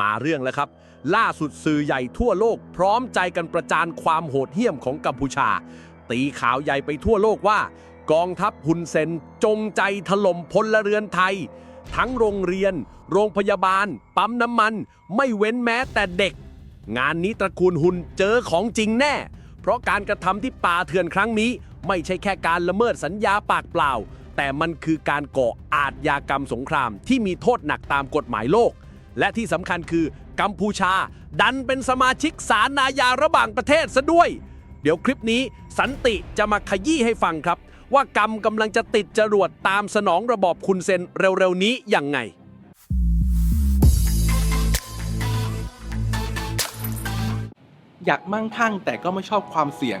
มาเรื่องแล้วครับ ล่าสุดสื่อใหญ่ทั่วโลกพร้อมใจกันประจานความโหดเหี้ยมของกัมพูชา ตีข่าวใหญ่ไปทั่วโลกว่า กองทัพฮุนเซนจงใจถล่มพลเรือนไทย ทั้งโรงเรียน โรงพยาบาล ปั๊มน้ำมัน ไม่เว้นแม้แต่เด็ก งานนี้ตระกูลหุนเจอของจริงแน่ เพราะการกระทำที่ป่าเถื่อนครั้งนี้ ไม่ใช่แค่การละเมิดสัญญาปากเปล่า แต่มันคือการก่ออาชญากรรมสงครามที่มีโทษหนักตามกฎหมายโลก และที่สำคัญคือกัมพูชา ดันเป็นสมาชิกสารนายาระหว่างประเทศซะด้วย เดี๋ยวคลิปนี้สันติจะมาขยี้ให้ฟังครับ ว่ากรรมกำลังจะติดจรวดตามสนองระบอบคุณเซนเร็วๆนี้ยังไงอยากมั่งคั่งแต่ก็ไม่ชอบความเสี่ยง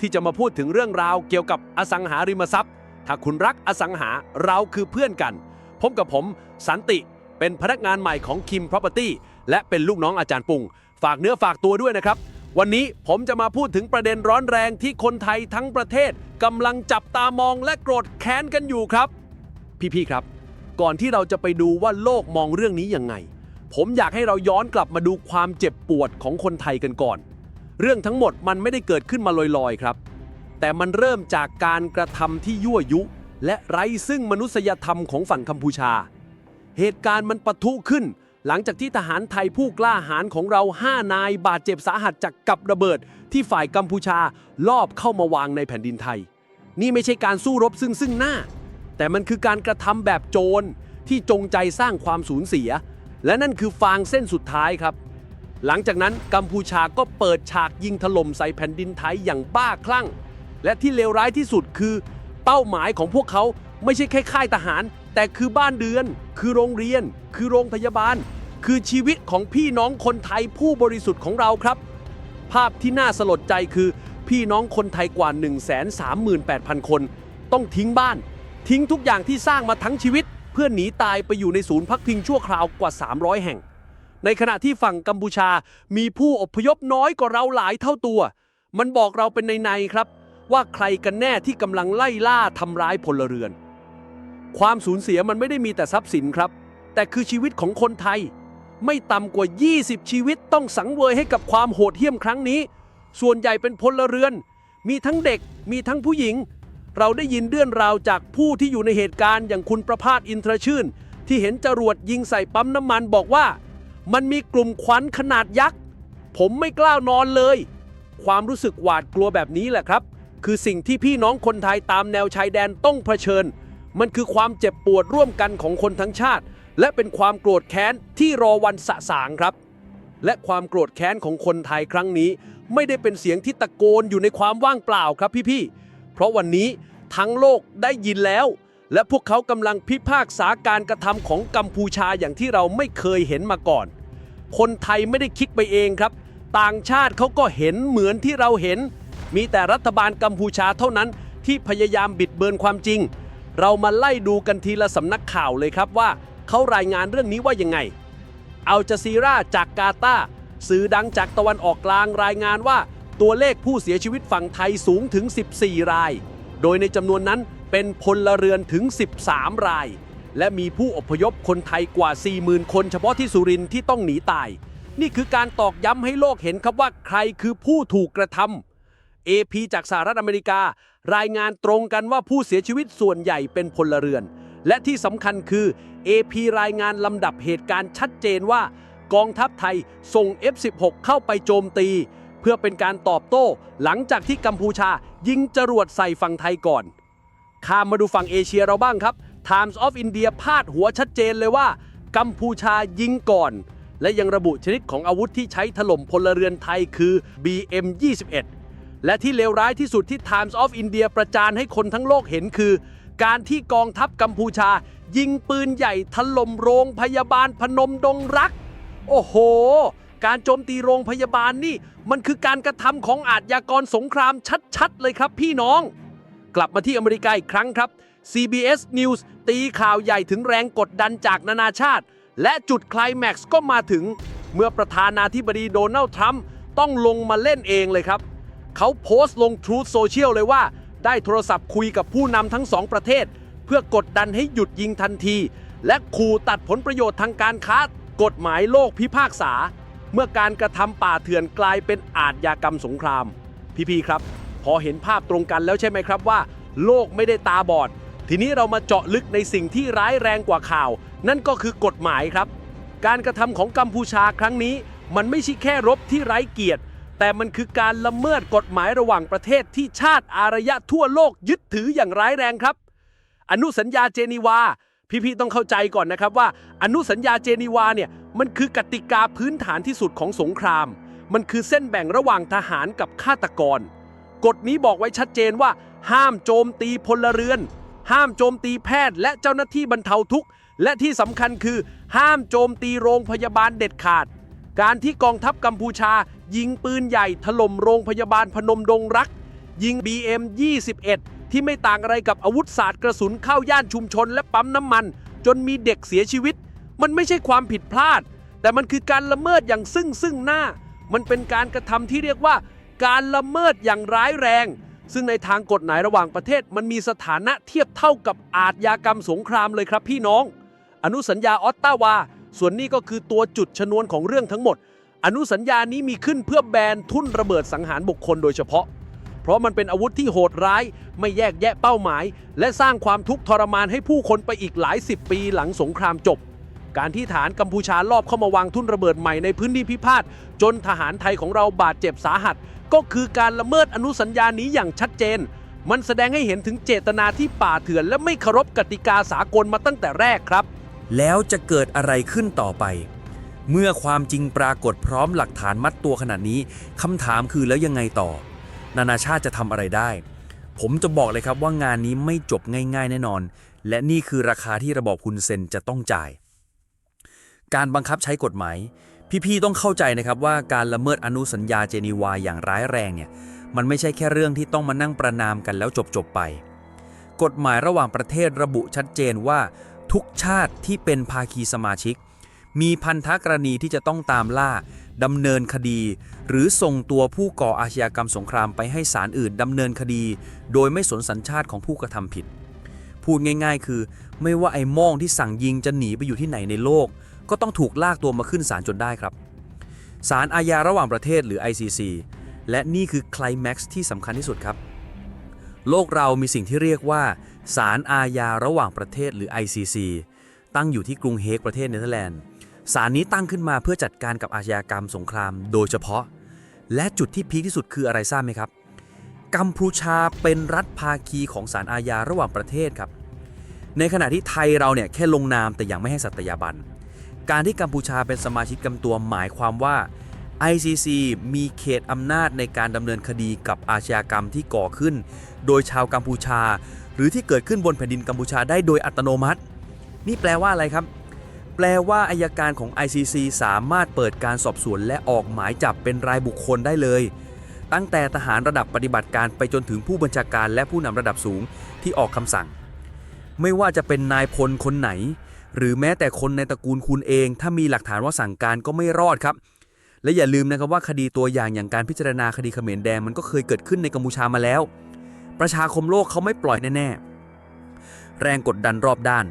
ที่จะมาพูดถึงเรื่องราวเกี่ยวกับอสังหาริมทรัพย์ ถ้าคุณรักอสังหาเราคือเพื่อนกัน พบกับผมสันติเป็นพนักงานใหม่ของ Kim Property และเป็นลูกน้องอาจารย์ปุง ฝากเนื้อฝากตัวด้วยนะครับ วันนี้ผมจะมาพูดถึงประเด็นร้อนแรงที่คนไทยทั้งประเทศกำลังจับตามองและโกรธแค้นกันอยู่ครับ พี่ๆครับ ก่อนที่เราจะไปดูว่าโลกมองเรื่องนี้ยังไง ผมอยากให้เราย้อนกลับมาดูความเจ็บปวดของคนไทยกันก่อน เรื่องทั้งหมดมันไม่ได้เกิดขึ้นมาลอยๆครับ แต่มันเริ่มจากการกระทำที่ยั่วยุ และไร้ซึ่งมนุษยธรรมของฝั่งกัมพูชา เหตุการณ์มันปะทุขึ้น หลังจากที่ทหารไทยผู้กล้าหาญของเรา 5 นายบาดเจ็บสาหัสจากกับระเบิด ที่ฝ่ายกัมพูชาลอบเข้ามาวางในแผ่นดินไทย นี่ไม่ใช่การสู้รบซึ่งซึ่งหน้า แต่มันคือการกระทำแบบโจรที่จงใจสร้างความสูญเสีย และนั่นคือฟางเส้นสุดท้ายครับ หลังจากนั้นกัมพูชาก็เปิดฉากยิงถล่มใส่แผ่นดินไทยอย่างบ้าคลั่ง และที่เลวร้ายที่สุดคือ เป้าหมายของพวกเขาไม่ใช่แค่ค่ายทหาร แต่คือบ้านเดือน คือโรงเรียน คือโรงพยาบาล คือชีวิตของพี่น้องคนไทยผู้บริสุทธิ์ของเราครับ ภาพที่น่าสลดใจคือ พี่น้องคนไทยกว่า 138,000 คน ต้องทิ้งบ้าน ทิ้งทุกอย่างที่สร้างมาทั้งชีวิต เพื่อหนีตายไปอยู่ในศูนย์พักพิงชั่วคราวกว่า 300 แห่ง ในขณะที่ฝั่งกัมพูชามีผู้อพยพน้อยกว่าเราหลายเท่าตัว มันบอกเราเป็นในๆครับ ว่าใครกันแน่ที่กำลังไล่ล่าทำร้ายพลเรือน ความสูญเสียมันไม่ได้มีแต่ทรัพย์สินครับ แต่คือชีวิตของคนไทย ไม่ต่ำกว่า 20 ชีวิตต้องสังเวยให้กับความโหดเหี้ยมครั้งนี้ ส่วนใหญ่เป็นพลเรือน มีทั้งเด็กมีทั้งผู้หญิง เราได้ยินเรื่องราวจากผู้ที่อยู่ในเหตุการณ์อย่างคุณประพาสอินทรชื่น ที่เห็นจรวดยิงใส่ปั๊มน้ำมันบอกว่า มันมีกลุ่มควันขนาดยักษ์ ผมไม่กล้านอนเลย ความรู้สึกหวาดกลัวแบบนี้แหละครับ คือสิ่งที่พี่น้องคนไทยตามแนวชายแดนต้องเผชิญ มันคือความเจ็บปวดร่วมกันของคนทั้งชาติ และเป็นความโกรธแค้นที่รอวันสะสางครับ และความโกรธแค้นของคนไทยครั้งนี้ ไม่ได้เป็นเสียงที่ตะโกนอยู่ในความว่างเปล่าครับพี่ๆเพราะวันนี้ทั้งโลกได้ยินแล้ว และพวกเขากำลังพิพากษาการกระทำของกัมพูชาอย่างที่เราไม่เคยเห็นมาก่อน คนไทยไม่ได้คิดไปเองครับ ต่างชาติเขาก็เห็นเหมือนที่เราเห็น มีแต่รัฐบาลกัมพูชาเท่านั้นที่พยายามบิดเบือนความจริง เรามาไล่ดูกันทีละสำนักข่าวเลยครับว่าเขารายงานเรื่องนี้ว่ายังไง อัลจาซีราจากกาตาสื่อดังจากตะวันออกกลางรายงานว่าตัวเลขผู้เสียชีวิตฝั่งไทยสูงถึง 14 ราย โดยในจำนวนนั้น เป็นพลเรือนถึง 13 ราย และมีผู้อพยพคนไทยกว่า 40,000 คนเฉพาะที่สุรินทร์ที่ต้องหนีตาย นี่คือการตอกย้ำให้โลกเห็นครับว่าใครคือผู้ถูกกระทำ AP จากสหรัฐอเมริกา รายงานตรงกันว่าผู้เสียชีวิตส่วนใหญ่เป็นพลเรือน และที่สำคัญคือ AP รายงานลำดับเหตุการณ์ชัดเจนว่ากองทัพไทยส่ง F16 เข้าไปโจมตี เพื่อเป็นการตอบโต้ หลังจากที่กัมพูชายิงจรวดใส่ฝั่งไทยก่อน ข้ามมาดูฝั่งเอเชียเราบ้างครับ Times of India พาดหัวชัดเจนเลยว่า กัมพูชายิงก่อน และยังระบุชนิดของอาวุธที่ใช้ถล่มพลเรือนไทยคือ BM 21 และที่เลวร้ายที่สุดที่ Times of India ประจานให้คนทั้งโลกเห็นคือ การที่กองทัพกัมพูชา ยิงปืนใหญ่ถล่มโรงพยาบาลพนมดงรัก โอ้โห การโจมตีโรงพยาบาลนี่ มันคือการกระทำของอาชญากรสงครามชัดๆ เลยครับพี่น้อง กลับมาที่อเมริกาอีกครั้งครับ CBS News ตีข่าวใหญ่ถึงแรงกดดันจากนานาชาติ และจุดคลแม็กซ์ก็มาถึง เมื่อประธานาธิบดีโดนัลด์ทรัมป์ต้องลงมาเล่นเองเลยครับ เขาโพสต์ลง Truth Social เลยว่า ได้โทรศัพท์คุยกับผู้นำทั้งสองประเทศ เพื่อกดดันให้หยุดยิงทันที และขู่ตัดผลประโยชน์ทางการค้ากฎหมายโลกพิพากษา เมื่อการกระทำป่าเถื่อนกลายเป็นอาชญากรรมสงคราม พี่ๆครับ พอเห็นภาพตรงกันแล้วใช่ไหมครับว่า โลกไม่ได้ตาบอด ทีนี้เรามาเจาะลึกในสิ่งที่ร้ายแรงกว่าข่าว นั่นก็คือกฎหมายครับ การกระทำของกัมพูชาครั้งนี้ มันไม่ใช่แค่รบที่ไร้เกียรติ แต่มันคือการละเมิดกฎหมายระหว่างประเทศที่ชาติอารยะทั่วโลกยึดถืออย่างร้ายแรงครับ อนุสัญญาเจนีวาพี่ๆต้องเข้าใจก่อนนะครับว่า อนุสัญญาเจนีวาเนี่ยมันคือกติกาพื้นฐานที่สุดของสงคราม มันคือเส้นแบ่งระหว่างทหารกับฆาตกร กฎนี้บอกไว้ชัดเจนว่า ห้ามโจมตีพลเรือน ห้ามโจมตีแพทย์ และเจ้าหน้าที่บรรเทาทุกข์ และที่สำคัญคือ ห้ามโจมตีโรงพยาบาลเด็ดขาด การที่กองทัพกัมพูชา ยิงปืนใหญ่ถล่มโรงพยาบาลพนมดงรัก ยิง BM 21ที่ไม่ต่างอะไรกับอาวุธศาสตร์กระสุนเข้าย่านชุมชนและปั๊มน้ำมัน จนมีเด็กเสียชีวิต มันไม่ใช่ความผิดพลาด แต่มันคือการละเมิดอย่างซึ่งซึ่งหน้า มันเป็นการกระทำที่เรียกว่า การละเมิดอย่างร้ายแรง ซึ่งในทางกฎหมายระหว่างประเทศมันมีสถานะเทียบเท่ากับอาชญากรรมสงครามเลยครับพี่น้อง อนุสัญญาออตตาวา ส่วนนี้ก็คือตัวจุดชนวนของเรื่องทั้งหมด อนุสัญญานี้มีขึ้นเพื่อแบนทุ่นระเบิดสังหารบุคคลโดยเฉพาะ เพราะมันเป็นอาวุธที่โหดร้าย ไม่แยกแยะเป้าหมาย และสร้างความทุกข์ทรมานให้ผู้คนไปอีกหลายสิบปีหลังสงครามจบการที่ฐานกัมพูชาลอบเข้ามาวางทุ่นระเบิดใหม่ในพื้นที่พิพาทจนทหารไทยของเราบาดเจ็บสาหัส ก็คือการละเมิดอนุสัญญานี้อย่างชัดเจน มันแสดงให้เห็นถึงเจตนาที่ป่าเถื่อน และไม่เคารพกติกาสากลมาตั้งแต่แรกครับ แล้วจะเกิดอะไรขึ้นต่อไป เมื่อความจริงปรากฏพร้อมหลักฐานมัดตัวขนาดนี้คำถามคือแล้วยังไงต่อ นานาชาติจะทำอะไรได้ ผมจะบอกเลยครับว่างานนี้ไม่จบง่าย ๆ แน่นอน และนี่คือราคาที่ระบอบฮุนเซนจะต้องจ่าย การบังคับใช้กฎหมาย พี่ๆต้องเข้าใจนะครับว่าการละเมิดอนุสัญญาเจนีวาอย่างร้ายแรงเนี่ยมันไม่ใช่แค่เรื่องที่ต้องมานั่งประนามกันแล้วจบๆไป กฎหมายระหว่างประเทศระบุชัดเจนว่า ทุกชาติที่เป็นภาคีสมาชิก มีพันธกรณีที่จะต้องตามล่าดำเนินคดี หรือส่งตัวผู้ก่ออาชญากรรมสงครามไปให้ศาลอื่นดำเนินคดี โดยไม่สนสัญชาติของผู้กระทำผิด พูดง่าย ๆ คือ ไม่ว่าไอ้ม่องที่สั่งยิงจะหนีไปอยู่ที่ไหนในโลก ก็ต้องถูกลากตัวมาขึ้นศาลจนได้ครับศาลอาญาระหว่างประเทศหรือ ICC และนี่คือไคลแม็กซ์ที่สำคัญที่สุดครับ โลกเรามีสิ่งที่เรียกว่าศาลอาญาระหว่างประเทศหรือ ICC ตั้งอยู่ที่กรุงเฮกประเทศเนเธอร์แลนด์ศาลนี้ตั้งขึ้นมาเพื่อจัดการกับอาชญากรรมสงครามโดยเฉพาะ และจุดที่พีคที่สุดคืออะไรทราบไหมครับ กัมพูชาเป็นรัฐภาคีของศาลอาญาระหว่างประเทศครับ ในขณะที่ไทยเราเนี่ยแค่ลงนามแต่ยังไม่ให้สัตยาบัน การที่กัมพูชาเป็นสมาชิกกำตัวหมายความว่า ICC มีเขตอำนาจในการดำเนินคดีกับอาชญากรรมที่ก่อขึ้น โดยชาวกัมพูชา หรือที่เกิดขึ้นบนแผ่นดินกัมพูชาได้โดยอัตโนมัติ นี่แปลว่าอะไรครับ แปลว่าอายการของ ICC สามารถเปิดการสอบสวนและออกหมายจับเป็นรายบุคคลได้เลย ตั้งแต่ทหารระดับปฏิบัติการไปจนถึงผู้บัญชาการและผู้นำระดับสูงที่ออกคำสั่ง ไม่ว่าจะเป็นนายพลคนไหน หรือแม้แต่คนในตระกูลคุณเอง ถ้ามีหลักฐานว่าสั่งการก็ไม่รอดครับ และอย่าลืมนะครับว่าคดีตัวอย่างอย่างการพิจารณาคดีเขมรแดงมันก็เคยเกิดขึ้นในกัมพูชามาแล้ว ประชาคมโลกเขาไม่ปล่อยแน่ๆ แรงกดดันรอบด้าน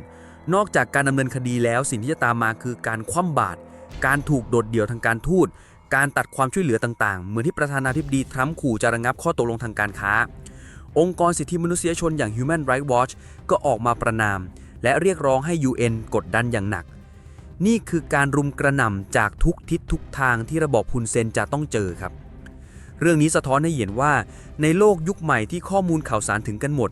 นอกจากการดำเนินคดีแล้วสิ่งที่จะตามมาคือการคว่ำบาตรการถูกโดดเดี่ยวทางการทูตการตัดความช่วยเหลือต่างๆ เหมือนที่ประธานาธิบดีทรัมป์ขู่จะระงับข้อตกลงทางการค้า องค์กรสิทธิมนุษยชนอย่าง Human Rights Watch ก็ออกมาประนาม และเรียกร้องให้ UN กดดันอย่างหนัก นี่คือการรุมกระหน่ำจากทุกทิศทุกทางที่ระบอบฮุนเซนจะต้องเจอครับ เรื่องนี้สะท้อนให้เห็นว่า ในโลกยุคใหม่ที่ข้อมูลข่าวสารถึงกันหมด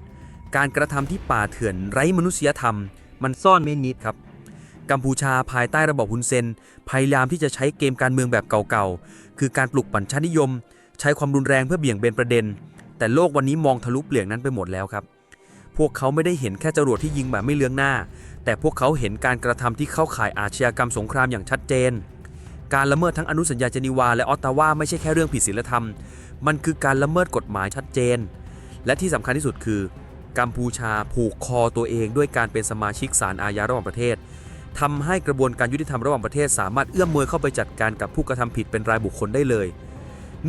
การกระทำที่ป่าเถื่อนไร้มนุษยธรรม มันซ่อนไม่นิดครับกัมพูชาภายใต้ระบอบฮุนเซน พยายามที่จะใช้เกมการเมืองแบบเก่าๆ คือการปลุกปั่นชาตินิยม ใช้ความรุนแรงเพื่อเบี่ยงเบนประเด็น แต่โลกวันนี้มองทะลุเปลี่ยงนั้นไปหมดแล้วครับ พวกเขาไม่ได้เห็นแค่จรวดที่ยิงแบบไม่เลืองหน้า แต่พวกเขาเห็นการกระทำที่เข้าข่ายอาชญากรรมสงครามอย่างชัดเจน การละเมิดทั้งอนุสัญญาเจนีวาและออตตาวาไม่ใช่แค่เรื่องผิดศีลธรรม มันคือการละเมิดกฎหมายชัดเจน และที่สำคัญที่สุดคือกัมพูชาผูกคอตัวเองด้วยการเป็นสมาชิกศาลอาญาระหว่างประเทศทำให้กระบวนการยุติธรรมระหว่างประเทศ สามารถเอื้อมมือเข้าไปจัดการกับผู้กระทำผิดเป็นรายบุคคลได้เลย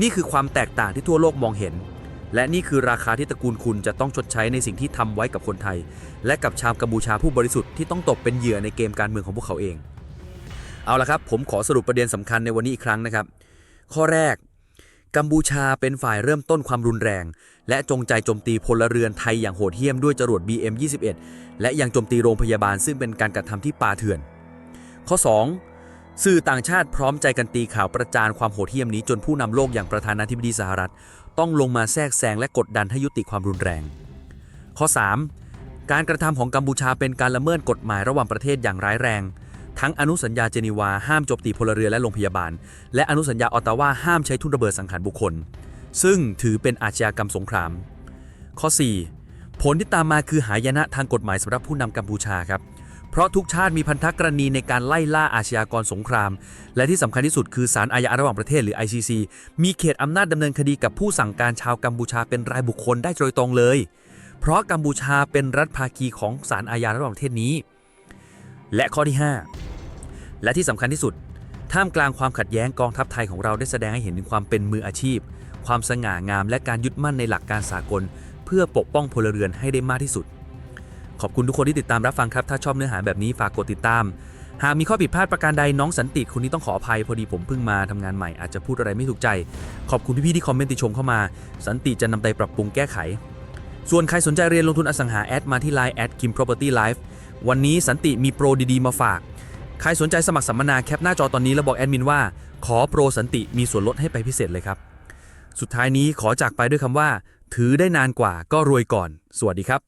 นี่คือความแตกต่างที่ทั่วโลกมองเห็น และนี่คือราคาที่ตระกูลคุณจะต้องชดใช้ในสิ่งที่ทำไว้กับคนไทย และกับชาวกัมพูชาผู้บริสุทธิ์ที่ต้องตกเป็นเหยื่อในเกมการเมืองของพวกเขาเอง เอาละครับ ผมขอสรุปประเด็นสำคัญในวันนี้อีกครั้งนะครับ ข้อแรก กัมพูชาเป็นฝ่ายเริ่มต้นความรุนแรง และจงใจโจมตีพลเรือนไทยอย่างโหดเหี้ยมด้วยจรวด BM21 และยังโจมตีโรงพยาบาลซึ่งเป็นการกระทำที่ป่าเถื่อน ข้อ 2สื่อต่างชาติพร้อมใจกันตีข่าวประจานความโหดเหี้ยมนี้จนผู้นำโลกอย่างประธานาธิบดีสหรัฐ ต้องลงมาแทรกแซงและกดดันให้ยุติความรุนแรง ข้อ 3 การกระทำของกัมพูชาเป็นการละเมิดกฎหมายระหว่างประเทศอย่างร้ายแรง ทั้งอนุสัญญาเจนีวาห้ามโจมตีพลเรือนและโรงพยาบาล และอนุสัญญาออตตาวาห้ามใช้ทุนระเบิดสังหารบุคคล ซึ่งถือเป็นอาชญากรรมสงคราม ข้อ 4 ผลที่ตามมาคือหายนะทางกฎหมายสำหรับผู้นำกัมพูชาครับ เพราะทุกชาติมีพันธกรณีในการไล่ล่าอาชญากรสงคราม และที่สำคัญที่สุดคือศาลอาญาระหว่างประเทศหรือ ICC มีเขตอำนาจดำเนินคดีกับผู้สั่งการชาวกัมพูชาเป็นรายบุคคลได้โดยตรงเลย เพราะกัมพูชาเป็นรัฐภาคีของศาลอาญาระหว่างประเทศนี้ และข้อที่ 5 และที่สำคัญที่สุด ท่ามกลางความขัดแย้งกองทัพไทยของเราได้แสดงให้เห็นถึงความเป็นมืออาชีพ ความสง่างาม และการยึดมั่นในหลักการสากล เพื่อปกป้องพลเรือนให้ได้มากที่สุด ขอบคุณทุกคนที่ติดตามรับฟังครับ ถ้าชอบเนื้อหาแบบนี้ฝากกดติดตาม หากมีข้อผิดพลาดประการใดน้องสันติคนนี้ต้องขออภัยพอดีผมเพิ่งมาทำงานใหม่อาจจะพูดอะไรไม่ถูกใจ ขอบคุณพี่ๆที่คอมเมนต์ติชมเข้ามา สันติจะนำไปปรับปรุงแก้ไข ส่วนใครสนใจเรียนลงทุนอสังหาแอดมาที่ Line แอด Kim Property Life วันนี้สันติมีโปรดีๆมาฝากใครสนใจสมัครสัมมนาแคปหน้าจอตอนนี้แล้วบอกแอดมินว่า ขอโปรสันติมีส่วนลดให้ไปพิเศษเลยครับ สุดท้ายนี้ขอจากไปด้วยคำว่า ถือได้นานกว่าก็รวยก่อน สวัสดีครับ